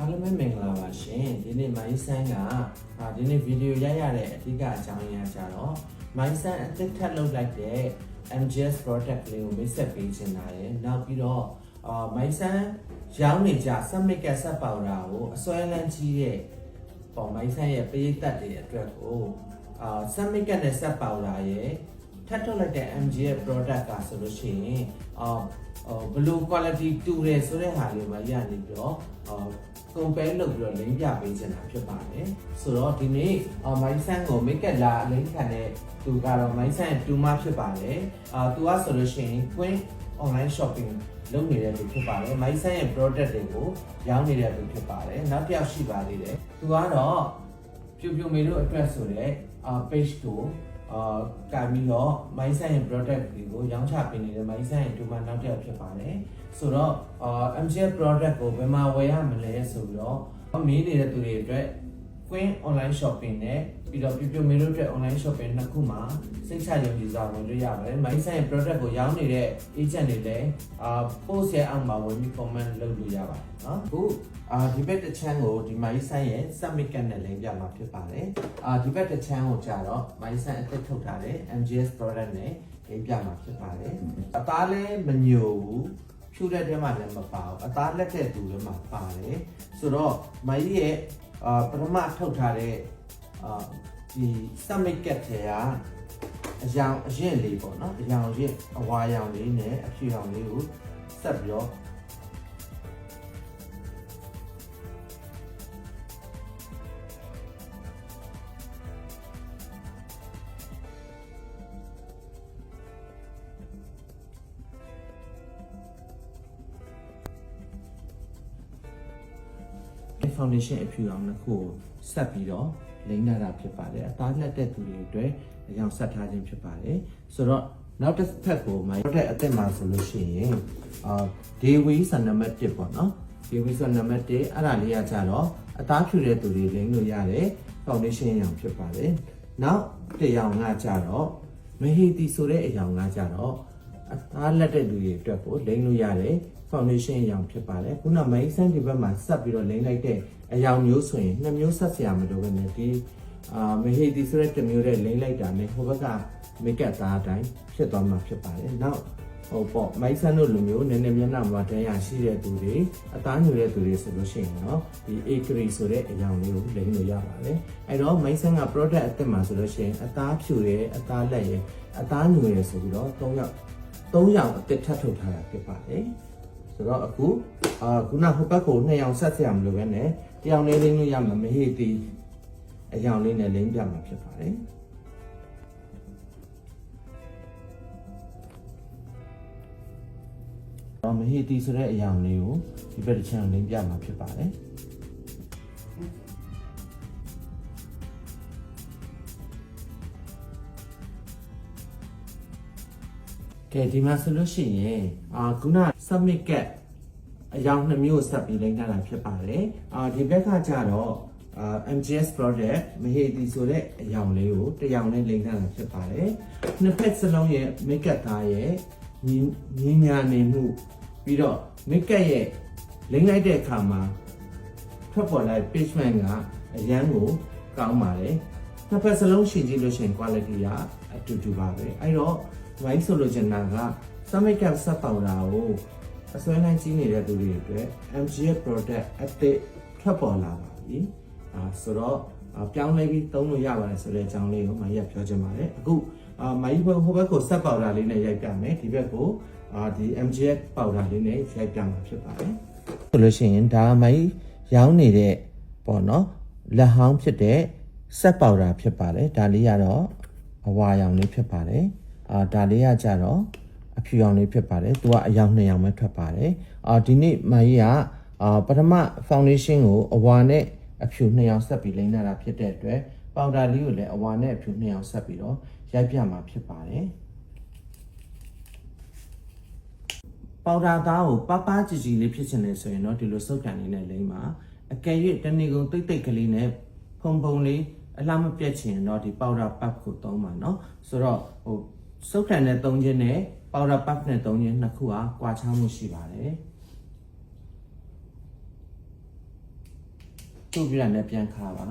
အားလုံးပဲမင်္ဂလာပါရှင်ဒီနေ့မိုင်းဆန်းကအာဒီနေ့ဗီဒီယိုရိုက်ရတဲ့အဓိကအကြောင်းအရာကြတော့မိုင်းဆန်းအသစ်ထပ်လုပ်လိုက်တဲ့ MGS product လေးကိုမိတ်ဆက်ပေးချင်တာရယ်နောက်ပြီးတော့အာမိုင်းဆန်းရောင်းနေကြ summit ကဆက်ပေါတာကိုအစွဲလန်းကြီးတဲ့ပေါ်မိုင်းဆန်းရဲ့ပရိသတ်တွေအတွက်ကိုအာ summit ကနဲ့ဆက်ပေါတာရယ်ထပ်ထုတ်လိုက်တဲ့ MG ရဲ့ product ကဆိုလို့ရှိရင်အာဘယ်လို quality တူတယ်ဆိုတဲ့ဟာလေးမှာရနေပြီးတော့အာ compare လုပ်ပြီးတော့ link ပြပေးချင်တာဖြစ်ပါတယ်ဆိုတော့ဒီနေ့အာမိုင်းဆန်ကို make up လာ link ခံတဲ့သူကတော့မိုင်းဆန်တူမဖြစ်ပါတယ်အာသူကဆိုလို့ရှိရင် Queen online shopping လုပ်နေတဲ့သူဖြစ်ပါတယ်မိုင်းဆန်ရဲ့ product တွေကိုရောင်းနေတဲ့သူဖြစ်ပါတယ်နောက်တစ်ယောက်ရှိပါသေးတယ်သူကတော့ပြူပြူမေတို့အတွက်ဆိုတဲ့အာ page ကို အာကံပြီးတော့ mindset ရဲ့ product တွေကိုရောင်းချပေးနေတဲ့ mindset ရဲ့ဒူမနောက်တစ်ယောက်ဖြစ်ပါတယ်ဆိုတော့အာ MGF product ကိုဘယ်မှာဝယ်ရမလဲဆိုပြီးတော့မေးနေတဲ့သူတွေအတွက် Queen online shopping နဲ့ပြီးတော့ပြပြမေတို့အတွက် online shopping နှစ်ခုမှာစိတ်ချယုံကြည်စွာဝင်လို့ရပါတယ်။ mindset ရဲ့ product ကိုရောင်းနေတဲ့ agent တွေလည်းအာ post ရဲ့အောက်မှာဝင်ပြီး comment လုပ်လို့ရပါတယ်နော်။အခုအာဒီဘက်တစ်ချမ်းကိုဒီ mindset ရဲ့ submit ကနဲ့ link ပြမှာဖြစ်ပါတယ်။အာဒီဘက်တစ်ချမ်းကိုကြာတော့ mindset အသက်ထုတ်ထားတဲ့ MGS product နဲ့ link ပြမှာဖြစ်ပါတယ်။အသားလည်းမညိုဘူးဖြူတဲ့တဲမှာလည်းမပါဘူး။အသားလက်တဲ့သူလည်းမပါတယ်။ဆိုတော့မိုင်းရဲ့ အာပထမထုတ်ထားတဲ့အာဒီ summit cat ထဲကအရောင်အရင်လေးပေါ့နော်အရောင်ရင်အဝါရောင်လေးနဲ့အဖြူရောင်လေးကိုဆက်ပြီးတော့ foundation အဖြူအောင်တစ်ခုကိုဆက်ပြီးတော့လိမ့်ထားတာဖြစ်ပါတယ်အသားလက်တဲ့သူတွေအတွက်အကြောင်းဆက်ထားခြင်းဖြစ်ပါတယ်ဆိုတော့နောက်တစ်ဖက်ကိုမှနောက်တဲ့အသက်မှာဆိုလို့ရှိရင်အာ day way ဆန်နံပါတ်1ပေါ့နော် day way ဆန်နံပါတ်1အဲ့ဒါလေးကကြတော့အသားဖြူတဲ့သူတွေလိမ့်လို့ရတယ် foundation အရောင်ဖြစ်ပါတယ်နောက်တစ်ရောင်ကကြတော့မဟီတီဆိုတဲ့အရောင်ကကြတော့အသားလက်တဲ့လူတွေအတွက်ကိုလိမ့်လို့ရတယ် foundation အရောင်ဖြစ်ပါတယ်ခုန main sun ဒီဘက်မှာဆက်ပြီးတော့လိမ့်လိုက်တဲ့အရောင်မျိုးဆိုရင်နှစ်မျိုးဆက်စရာမလိုဘဲနဲ့ဒီအာမဟေဒီဆိုတဲ့တစ်မျိုးနဲ့လိမ့်လိုက်တာနဲ့ဟိုဘက်က make up သားအတိုင်းဖြစ်သွားမှာဖြစ်ပါတယ်နောက်ဟိုပေါ့မိုက်ဆန်တို့လူမျိုးနည်းနည်းမျက်နှာမှာတရားရှိတဲ့သူတွေအသားညူတဲ့သူတွေဆိုလို့ရှိရင်တော့ဒီ acre ဆိုတဲ့အရောင်လေးကိုလိမ့်လို့ရပါတယ်အဲ့တော့မိုက်ဆန်က product အသစ်မှာဆိုလို့ရှိရင်အသားဖြူရဲ့အသားလက်ရဲ့အသားညူရဲ့ဆိုပြီးတော့၃ယောက်၃ရောင်အသစ်ထပ်ထုတ်ထားတာဖြစ်ပါတယ် ဆိုတော့အခုအာခုနဟိုဘက်ကိုနှစ်ရောင်ဆက်စရာမလိုပဲနဲ့တရောင်လေးလိမ့်လို့ရမှာမဟေ့တီအရောင်လေးနဲ့လိမ့်ပြမှာဖြစ်ပါတယ်တော့မဟေ့တီဆိုတဲ့အရောင်လေးကိုဒီဘက်တစ်ချမ်းလိမ့်ပြမှာဖြစ်ပါတယ် ကဲဒီမှာဆိုလို့ရှိရင်အာခုန submit get အယောင်နှစ်မျိုးဆက်ပြီးလိမ့်ထားတာဖြစ်ပါတယ်အာဒီဘက်ကကြတော့အာ MGS product မဟေဒီဆိုတဲ့အယောင်လေးကိုတစ်ယောင်နဲ့လိမ့်ထားတာဖြစ်ပါတယ်နှစ်ဖက်စလုံးရဲ့ make up သားရဲ့ညီညီညာနေမှုပြီးတော့ make up ရဲ့လိမ့်လိုက်တဲ့အခါမှာထွက်ပေါ်လာတဲ့ pigment ကအရန်ကိုကောင်းပါတယ်နှစ်ဖက်စလုံးရှင်ကြည့်လို့ရှိရင် quality ကအတူတူပါပဲအဲ့တော့ white ဆိုလို့ချင်တာက summit cap ဆက်ပေါတာကိုအစွဲနိုင်ကြီးနေတဲ့သူတွေအတွက် MGF product အသစ်ထွက်ပေါ်လာပါပြီ။အာဆိုတော့အာပြောင်းလဲပြီးသုံးလို့ရပါတယ်ဆိုတဲ့အကြောင်းလေးကိုမကြီးကပြောချင်ပါတယ်။အခုအာမကြီးဘဟိုဘက်ကိုဆက်ပေါတာလေးနဲ့ရိုက်ပြမယ်ဒီဘက်ကိုအာဒီ MGF ပေါတာလေးနဲ့ရိုက်ပြမှာဖြစ်ပါတယ်။ဆိုလို့ရှိရင်ဒါမကြီးရောင်းနေတဲ့ပေါ့နော်လက်ဟောင်းဖြစ်တဲ့ဆက်ပေါတာဖြစ်ပါတယ်။ဒါလေးကတော့အဝါရောင်လေးဖြစ်ပါတယ်။ အာဒါလေးကကြတော့အဖြူရောင်လေးဖြစ်ပါတယ်သူကအယောင်နှစ်ယောင်ပဲထွက်ပါတယ်အာဒီနေ့မကြီးကအာပထမ foundation ကိုအဝါနဲ့အဖြူနှစ်ယောင်ဆက်ပြီးလိမ့်လာတာဖြစ်တဲ့အတွက်ပေါင်ဒါလေးကိုလည်းအဝါနဲ့အဖြူနှစ်ယောင်ဆက်ပြီးတော့ရိုက်ပြမှာဖြစ်ပါတယ်ပေါင်ဒါသားကိုပပကြည်ကြည်လေးဖြစ်ချင်တယ်ဆိုရင်တော့ဒီလိုစုပ်ကန်လေးနဲ့လိမ့်ပါအကယ်၍တနေ့ကုန်တိတ်တိတ်ကလေးနဲ့ဖုံဖုံလေးအလားမပြတ်ချင်တော့ဒီပေါင်ဒါပတ်ကိုသုံးပါเนาะဆိုတော့ဟို စုပ်ကန်နဲ့သုံးခြင်းနဲ့ပေါင်ဒါပတ်နဲ့သုံးခြင်းနှစ်ခုဟာကွာခြားမှုရှိပါတယ်ထုတ်ပြရနဲ့ပြန်ခါပါ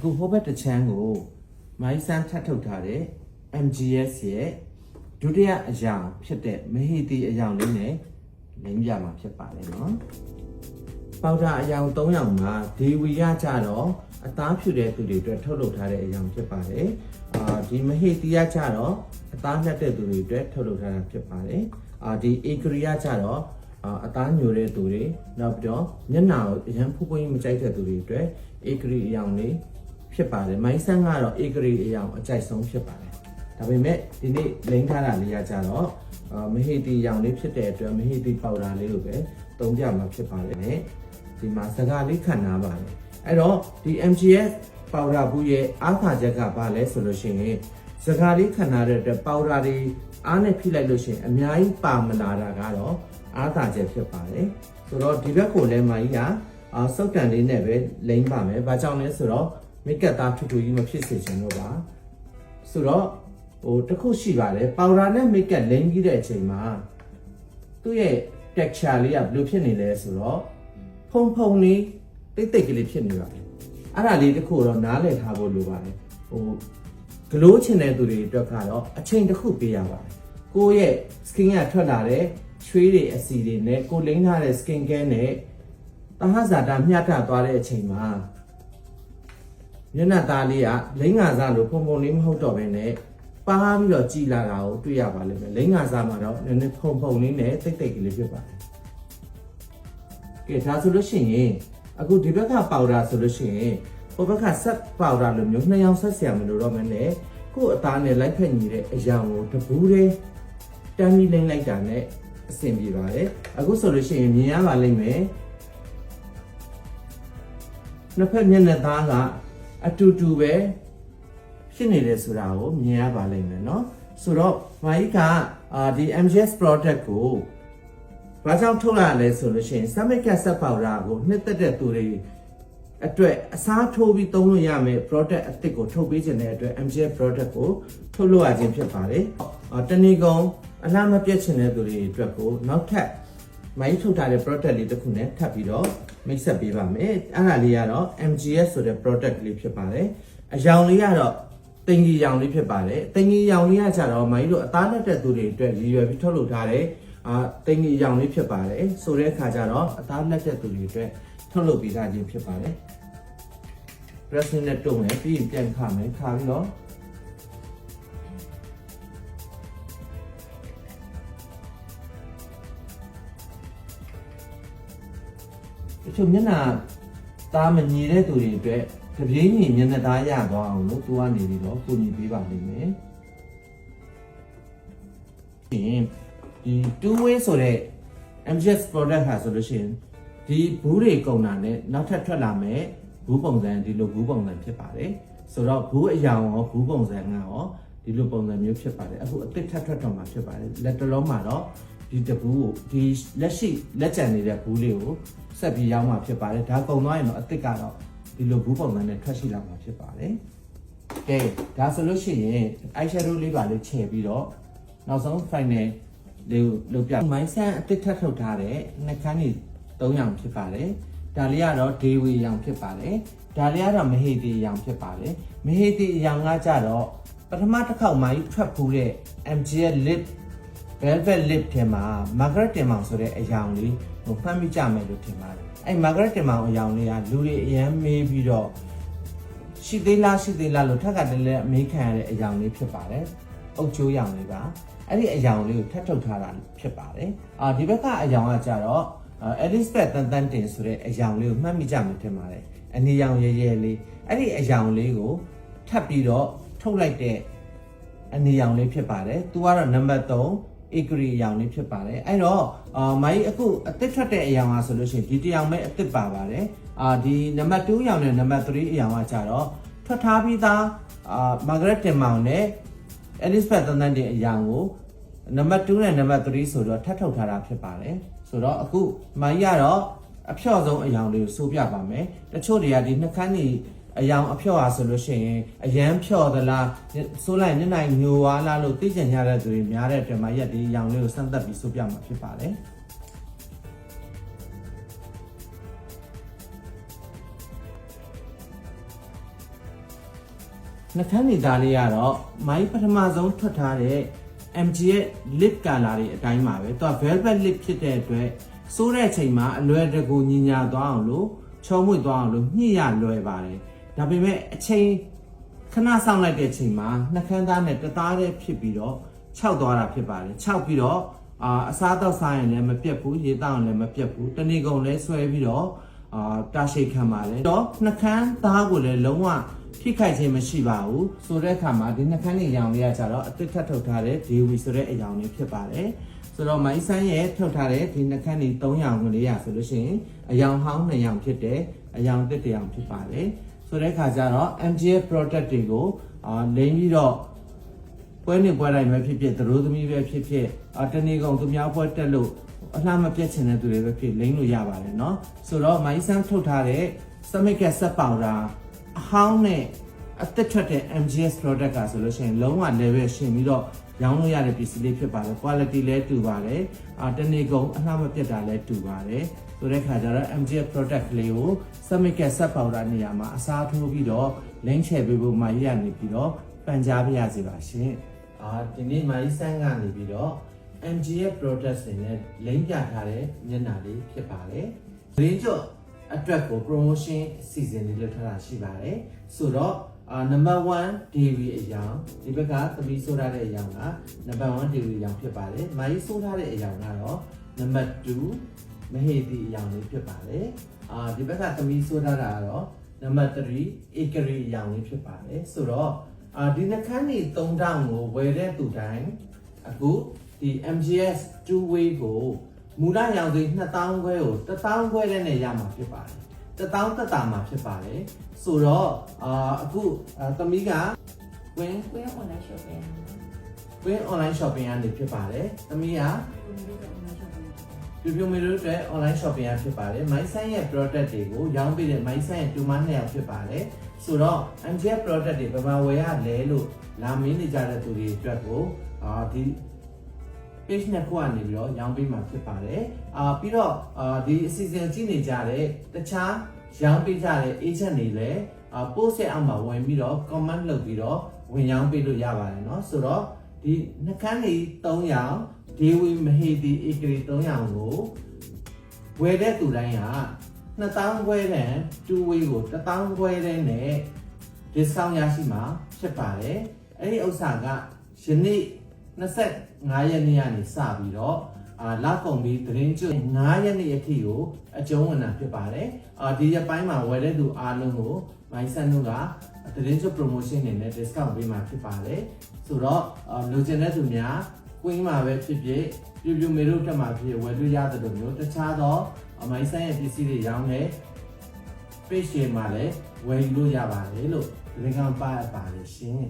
ခုဟိုဘက်တစ်ချမ်းကိုမိုင်းစမ်းထပ်ထုတ်ထားတဲ့ MGS ရဲ့ဒုတိယအရာဖြစ်တဲ့မဟီတီအရာလေးနဲ့လိမ့်ပြမှာဖြစ်ပါတယ်နော် ပေါတာအရာ3ရောင်မှာဒီဝီရကြတော့အသားဖြူတဲ့သူတွေအတွက်ထုတ်လုပ်ထားတဲ့အရာဖြစ်ပါတယ်အာဒီမဟီတီရကြတော့အသားနှက်တဲ့သူတွေအတွက်ထုတ်လုပ်ထားတာဖြစ်ပါတယ်အာဒီအေဂရီယာကြတော့အာအသားညိုတဲ့သူတွေနောက်ပြီးတော့မျက်နှာကိုအရန်ဖူးဖွင်းမကြိုက်တဲ့သူတွေအတွက်အေဂရီအရာလေးဖြစ်ပါတယ်မိုင်းဆန်းကတော့အေဂရီအရာအကြိုက်ဆုံးဖြစ်ပါတယ်ဒါပေမဲ့ဒီနေ့လိမ့်ထားတာလေးကကြတော့အာမဟီတီရောင်လေးဖြစ်တဲ့အတွက်မဟီတီပေါဒါလေးလိုပဲသုံးပြမှာဖြစ်ပါတယ်နဲ့ ဒီမှာစကားလေးခံနာပါတယ်အဲ့တော့ဒီ MGS ပေါဒါဘူးရဲ့အားခါချက်ကဘာလဲဆိုလို့ရှိရင်စကားလေးခံနာတဲ့အတွက်ပေါဒါတွေအားနဲ့ဖိလိုက်လို့ရှိရင်အများကြီးပါမလာတာကတော့အားသာချက်ဖြစ်ပါတယ်ဆိုတော့ဒီဘက်ကိုလည်းမကြီးကအာစုပ်တန်လေးနဲ့ပဲလိမ့်ပါမယ်ဘာကြောင့်လဲဆိုတော့မိတ်ကပ်သားထူထူကြီးမဖြစ်စေချင်လို့ပါဆိုတော့ဟိုတစ်ခုရှိပါတယ်ပေါဒါနဲ့မိတ်ကပ်လိမ့်ပြီးတဲ့အချိန်မှာသူ့ရဲ့ texture လေးကဘယ်လိုဖြစ်နေလဲဆိုတော့ ဖုံဖုံလေးတိတ်တိတ်ကလေးဖြစ်နေပါတယ်အဲ့ဒါလေးတစ်ခုတော့နားလည်ထားဖို့လိုပါတယ်ဟိုဂလိုးချင်တဲ့သူတွေအတွက်ကတော့အချိန်တစ်ခုပေးရပါတယ်ကိုယ့်ရဲ့ skin ကထွက်လာတဲ့ချွေးတွေအစီတွေနဲ့ကိုလိမ့်ထားတဲ့ skin care နဲ့တဟဇာတာမျှတသွားတဲ့အချိန်မှာမျက်နှာသားလေးကလိမ့်ငါစားလို့ဖုံဖုံလေးမဟုတ်တော့ဘဲနဲ့ပါပြီးတော့ကြည်လာတာကိုတွေ့ရပါလိမ့်မယ်လိမ့်ငါစားမှာတော့နည်းနည်းဖုံဖုံလေးနဲ့တိတ်တိတ်ကလေးဖြစ်ပါတယ် ကဲဒါဆိုလို့ရှိရင်အခုဒီဘက်ကပေါဒါဆိုလို့ရှိရင်ဟိုဘက်ကဆက်ပေါဒါလိုမျိုးနှစ်ယောက်ဆက်ဆရာမလို့တော့မနဲ့ကို့အသားနဲ့လိုက်ဖက်ညီတဲ့အရာကိုတပူးလေးတန်းပြီးလိမ့်လိုက်တာနဲ့အဆင်ပြေပါတယ်အခုဆိုလို့ရှိရင်မြင်ရပါလိမ့်မယ်နှစ်ဖက်မျက်နှာသားကအတူတူပဲဖြစ်နေတယ်ဆိုတာကိုမြင်ရပါလိမ့်မယ်เนาะဆိုတော့မာကြီးကအာဒီ MGS product ကို ဘာကြောင့်ထုတ်ရလဲဆိုလို့ရှိရင် Summit Cat Set Powder ကိုနှစ်သက်တဲ့သူတွေအတွက်အစားထိုးပြီးသုံးလို့ရမယ် product အသစ်ကိုထုတ်ပေးခြင်းတဲ့အတွက် MGS product ကိုထုတ်လို့ရခြင်းဖြစ်ပါတယ်အာတနည်းကုံအလားမပြတ်ခြင်းတဲ့သူတွေအတွက်ကိုနောက်ထပ်မိုင်းထုတ်ထားတဲ့ product လေးတစ်ခုနဲ့ထပ်ပြီးတော့မိတ်ဆက်ပေးပါမယ်အဲ့ဒါလေးကတော့ MGS ဆိုတဲ့ product လေးဖြစ်ပါတယ်အယောင်လေးကတော့တင်ကြီးရောင်လေးဖြစ်ပါတယ်တင်ကြီးရောင်လေးကကြတော့မိုင်းတို့အသားလက်တဲ့သူတွေအတွက်ရည်ရွယ်ပြီးထုတ်လုပ်ထားတဲ့ အာတင်ကြီးရောင်လေးဖြစ်ပါတယ်ဆိုတဲ့အခါကျတော့အသားလက်တဲ့သူတွေအတွက်ထုတ်လုပ်ပေးထားခြင်းဖြစ်ပါတယ် pressing နဲ့တုံးမယ်ပြီးရင်ပြန်ခါမယ်ခါပြီးတော့တချို့မျက်နှာသားမညီတဲ့သူတွေအတွက်တပြေးညီမျက်နှာသားရသွားအောင်လို့သူကနေပြီးတော့ကိုညီပေးပါလိမ့်မယ် ဒီ two way ဆိုတဲ့ MGS product ဟာဆိုလို့ရှိရင်ဒီဘူးတွေကုန်တာနဲ့နောက်ထပ်ထွက်လာမယ်ဘူးပုံစံဒီလိုဘူးပုံစံဖြစ်ပါတယ်ဆိုတော့ဘူးအယောင်ရောဘူးပုံစံကရောဒီလိုပုံစံမျိုးဖြစ်ပါတယ်အခုအစ်စ်ထပ်ထွက်တော့မှာဖြစ်ပါတယ်လက်တလုံးမှာတော့ဒီတဘူးကိုဒီလက်ရှိလက်ကျန်နေတဲ့ဘူးလေးကိုဆက်ပြီးရောင်းမှာဖြစ်ပါတယ်ဒါကုန်သွားရင်တော့အစ်စ်ကတော့ဒီလိုဘူးပုံစံနဲ့ထွက်ရှိလာမှာဖြစ်ပါတယ်ကဲဒါဆိုလို့ရှိရင် eyeshadow လေးပါလေးချဲ့ပြီးတော့နောက်ဆုံး final လေးကိုလုပ်ပြမိုင်းဆန်အစ်စ်ထပ်ထုတ်ထားတဲ့နှကန်းကြီး၃យ៉ាងဖြစ်ပါတယ်ဒါလေးကတော့ day way ရောင်ဖြစ်ပါတယ်ဒါလေးကတော့မဟေတီရောင်ဖြစ်ပါတယ်မဟေတီရောင်ကကြတော့ပထမတစ်ခေါက်မှထွက်ဖူးတဲ့ MGL lip velvet lip ထဲမှာ Margaret တင်မောင်ဆိုတဲ့အယောင်လေးဟိုဖမ်းမိကြမယ်လို့ထင်ပါတယ်အဲ့ Margaret တင်မောင်အယောင်လေးကလူတွေအရန်မေးပြီးတော့ရှိသေးလားရှိသေးလားလို့ထက်ကတည်းကအမေးခံရတဲ့အယောင်လေးဖြစ်ပါတယ်အုတ်ချိုးရောင်လေးပါ အဲ့ဒီအယောင်လေးကိုထပ်ထုတ်ထားတာဖြစ်ပါတယ်အာဒီဘက်ကအယောင်ကကြတော့ Elizabeth တန်တန်တင်ဆိုတဲ့အယောင်လေးကိုမှတ်မိကြမယ်ထင်ပါတယ်အနေရောင်ရဲရဲလေးအဲ့ဒီအယောင်လေးကိုထပ်ပြီးတော့ထုတ်လိုက်တဲ့အနေရောင်လေးဖြစ်ပါတယ်သူကတော့နံပါတ်3ဧကရီအယောင်လေးဖြစ်ပါတယ်အဲ့တော့အာမိုင်းအခုအသစ်ထွက်တဲ့အယောင်ကဆိုလို့ရှိရင်ဒီတယောင်ပဲအသစ်ပါပါတယ်အာဒီနံပါတ်2အယောင်နဲ့နံပါတ်3အယောင်ကကြတော့ထွက်ထားပြီးသားအာမာဂရက်တင်မောင်နဲ့ Elizabeth တန်တန်တင်အယောင်ကိုနံပါတ်2နဲ့နံပါတ်3ဆိုတော့ထပ်ထုတ်ထားတာဖြစ်ပါတယ်ဆိုတော့အခုမိုင်းကတော့အဖြော့ဆုံးအယောင်လေးကိုစိုးပြပါမယ်တချို့တွေကဒီနှကန်းကြီးအယောင်အဖြော့အားဆိုလို့ရှိရင်အရန်ဖြော့သလားဆိုးလိုက်ညနိုင်ညိုသွားလားလို့သိကျင်ရတဲ့သူတွေများတဲ့အတွက်မှာရက်ဒီအယောင်လေးကိုစမ်းသပ်ပြီးဆိုပြမှာဖြစ်ပါတယ် နှခမ်းနေသားလေးကတော့မိုင်းပထမဆုံးထွက်ထားတဲ့ MG ရဲ့ lip color တွေအတိုင်းပါပဲသူက velvet lip ဖြစ်တဲ့အတွက်စိုးတဲ့အချိန်မှာအလွယ်တကူညင်ညာသွားအောင်လို့ချုံမွေ့သွားအောင်လို့ညှိရလွယ်ပါတယ်ဒါပေမဲ့အချိန်ခဏဆောင်လိုက်တဲ့အချိန်မှာနှခမ်းသားနဲ့တသားတည်းဖြစ်ပြီးတော့ခြောက်သွားတာဖြစ်ပါတယ်ခြောက်ပြီးတော့အာအစားတော့စားရင်လည်းမပြတ်ဘူးရေတောက်ရင်လည်းမပြတ်ဘူးတဏီကုံလည်းဆွဲပြီးတော့အာတာရှိတ်ခံပါတယ်တော့နှခမ်းသားကိုလည်းလုံးဝ ထိခိုက်ခြင်းမရှိပါဘူးဆိုတဲ့အခါမှာဒီနှခမ်းနေရောင်လေးကကြတော့အတစ်ထပ်ထုတ်ထားတဲ့ DV ဆိုတဲ့အရောင်လေးဖြစ်ပါတယ်ဆိုတော့မိုင်းဆန်းရဲ့ထုတ်ထားတဲ့ဒီနှခမ်းနေ3ရောင်ကလေးရဆိုလို့ရှိရင်အရောင်ဟောင်း2ရောင်ဖြစ်တယ်အရောင်တစ်တစ်ရောင်ဖြစ်ပါတယ်ဆိုတဲ့အခါကျတော့ MGF product တွေကိုအာလိမ့်ပြီးတော့ပွဲနေပွဲတိုင်းပဲဖြစ်ဖြစ်သရိုးသမီးပဲဖြစ်ဖြစ်အာတနေ့ကောင်သူများပွဲတက်လို့အလှမပြတ်ချင်တဲ့သူတွေပဲဖြစ်လိမ့်လို့ရပါတယ်เนาะဆိုတော့မိုင်းဆန်းထုတ်ထားတဲ့ Summit Gas ဆက်ပေါင်တာ အဟောင်းနဲ့အသက်ထွက်တဲ့ MGS product ကဆိုလို့ရှိရင်လုံးဝ level ရှင်ပြီးတော့ရောင်းလို့ရတဲ့ပစ္စည်းလေးဖြစ်ပါတယ် quality လည်းတူပါတယ်အာတနေ့ကုန်အလှမပြတ်တာလည်းတူပါတယ်ဆိုတဲ့ခါကျတော့ MGS product လေးကို Summit Gas ဆက်ပေါင်တာနေရာမှာအစားထိုးပြီးတော့ link share ပေးဖို့မာကြီးရနေပြီးတော့ပန်ကြားပြရစီပါရှင်အာဒီနေ့မာကြီးဆန်းကနေပြီးတော့ MGF product တွေနဲ့ link ပြထားတဲ့မျက်နှာလေးဖြစ်ပါတယ်။ရင်းကျော် အတွက်ကို promotion အစီအစဉ်လေးလုပ်ထားတာရှိပါတယ်။ဆိုတော့အာ number 1 DV အယောင်ဒီဘက်ကသမီးဆိုးထားတဲ့အယောင်က number 1 DV အယောင်ဖြစ်ပါတယ်။မာကြီးဆိုးထားတဲ့အယောင်ကတော့ number 2မဟေတီအယောင်လေးဖြစ်ပါတယ်။အာဒီဘက်ကသမီးဆိုးထားတာကတော့ number 3 acre အယောင်လေးဖြစ်ပါတယ်။ဆိုတော့အာဒီနှခမ်းနေ3000ကိုဝယ်တဲ့သူတိုင်းအခုဒီ MGS 2 way ကို မူလရောင်သေး2000ခွဲကို1000ခွဲတဲ့နဲ့ရမှာဖြစ်ပါတယ်1000တက်တာမှာဖြစ်ပါတယ်ဆိုတော့အာအခုအာသမီးကဝင်းကိုရ online shopping ဝင်း online shopping ကနေဖြစ်ပါတယ်သမီးကကိုမျိုးက online shopping ပြပြမေတို့အတွက် online shopping ရဖြစ်ပါတယ်မိုင်းဆိုင်ရဲ့ product တွေကိုရောင်းပေးတဲ့မိုင်းဆိုင်ရဲ့တူမနှစ်ယောက်ဖြစ်ပါတယ်ဆိုတော့ MGF product တွေဘယ်မှာဝယ်ရလဲလို့လာမင်းနေကြတဲ့သူတွေအတွက်ကိုအာဒီ page နဲ့ကိုကနေပြီးတော့ရောင်းပေးမှာဖြစ်ပါတယ်အာပြီးတော့အာဒီအစီအစဉ်ကြည့်နေကြတဲ့တခြားရောင်းပေးကြတဲ့ agent တွေလည်းအာ post ရဲ့အောက်မှာဝင်ပြီးတော့ comment လုပ်ပြီးတော့ဝင်ရောင်းပေးလို့ရပါတယ်เนาะဆိုတော့ဒီနှကန်းလေး3ရောင်ဒေဝီမဟေတီဧကရီ3ရောင်ကိုဝယ်တဲ့သူတိုင်းက2000ခွဲတဲ့2 way ကို1000ခွဲတဲ့နဲ့ discount ရရှိမှာဖြစ်ပါတယ်အဲ့ဒီဥစ္စာကယနေ့ 25ရက်နေ့ကနေစပြီးတော့အာလောက်ကုန်ပြီးသတင်းကျွ9ရက်နေ့အထိကိုအကျုံးဝင်တာဖြစ်ပါတယ်အာဒီရက်ပိုင်းမှာဝယ်တဲ့သူအားလုံးကိုမိုင်းဆန်တို့ကသတင်းကျွ promotion နေနဲ့ discount ပေးမှာဖြစ်ပါတယ်ဆိုတော့အာလိုချင်တဲ့သူများကွင်းမှာပဲဖြစ်ဖြစ်ပြပြမေတို့တက်မှာဖြစ်ဖြစ်ဝယ်လို့ရတယ်လို့မျိုးတခြားသောအမိုင်းဆန်ရဲ့ပစ္စည်းတွေရောင်းတဲ့ page တွေမှာလည်းဝယ်ယူလို့ရပါတယ်လို့ဒီကောင်ပါပါတယ်ရှင်